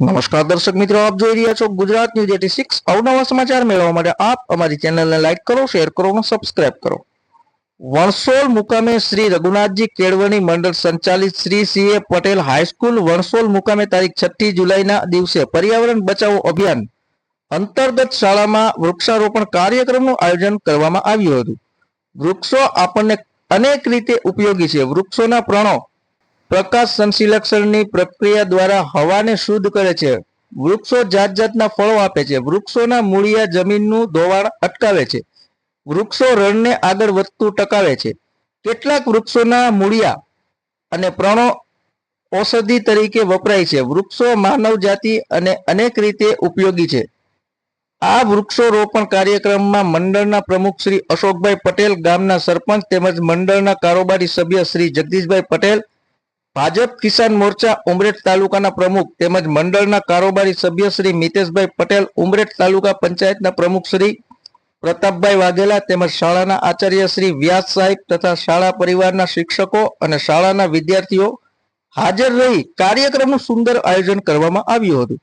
નમસ્કાર દર્શક મિત્રો, આપ જોઈ રહ્યા છો ગુજરાત ન્યૂઝ એટી સિક્સ. અવનવા સમાચાર મેળવવા માટે આપ અમારી ચેનલને લાઈક કરો, શેર કરો અને સબસ્ક્રાઇબ કરો. વણસોલ મુકામે શ્રી રઘુનાથજી કેળવણી મંડળ સંચાલિત Shri C A Patel high school. Vansol મુકામે તારીખ છઠ્ઠી જુલાઈના દિવસે પર્યાવરણ બચાવો અભિયાન અંતર્ગત શાળામાં વૃક્ષારોપણ કાર્યક્રમનું આયોજન કરવામાં આવ્યું હતું. વૃક્ષો આપણને અનેક રીતે ઉપયોગી છે. વૃક્ષોના પ્રણો પ્રકાશ સંશ્લેષણની પ્રક્રિયા દ્વારા હવાને શુદ્ધ કરે છે. વૃક્ષો જાત જાતના ફળો આપે છે. વૃક્ષોના મૂળિયા જમીનનું ધોવાણ અટકાવે છે. વૃક્ષો રણને આગળ વધતું ટકાવે છે. કેટલાક વૃક્ષોના મૂળિયા અને પ્રણો ઔષધિ તરીકે વપરાય છે. વૃક્ષો માનવ જાતિ અને અનેક રીતે ઉપયોગી છે. આ વૃક્ષોરોપણ કાર્યક્રમમાં મંડળના પ્રમુખ શ્રી અશોકભાઈ પટેલ, ગામના સરપંચ તેમજ મંડળના કારોબારી સભ્ય શ્રી જગદીશભાઈ પટેલ ભાજપ કિસાન મોરચા ઉમરેઠ તાલુકાના પ્રમુખ તેમજ મંડળના કારોબારી સભ્ય શ્રી મિતેશભાઈ પટેલ ઉમરેઠ તાલુકા પંચાયતના પ્રમુખ શ્રી પ્રતાપભાઈ વાઘેલા તેમજ શાળાના આચાર્ય શ્રી વ્યાસ સાહેબ તથા શાળા પરિવારના શિક્ષકો અને શાળાના વિદ્યાર્થીઓ હાજર રહી કાર્યક્રમનું સુંદર આયોજન કરવામાં આવ્યું હતું.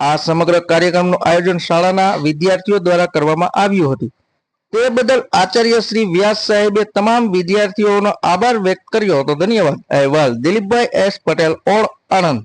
આ સમગ્ર કાર્યક્રમનું આયોજન શાળાના વિદ્યાર્થીઓ દ્વારા કરવામાં આવ્યું હતું. તે બદલ આચાર્ય શ્રી વ્યાસ સાહેબે તમામ વિદ્યાર્થીઓનો આભાર વ્યક્ત કર્યો હતો. ધન્યવાદ. અહેવાલ દિલીપભાઈ એસ પટેલ, ઓળ આણંદ.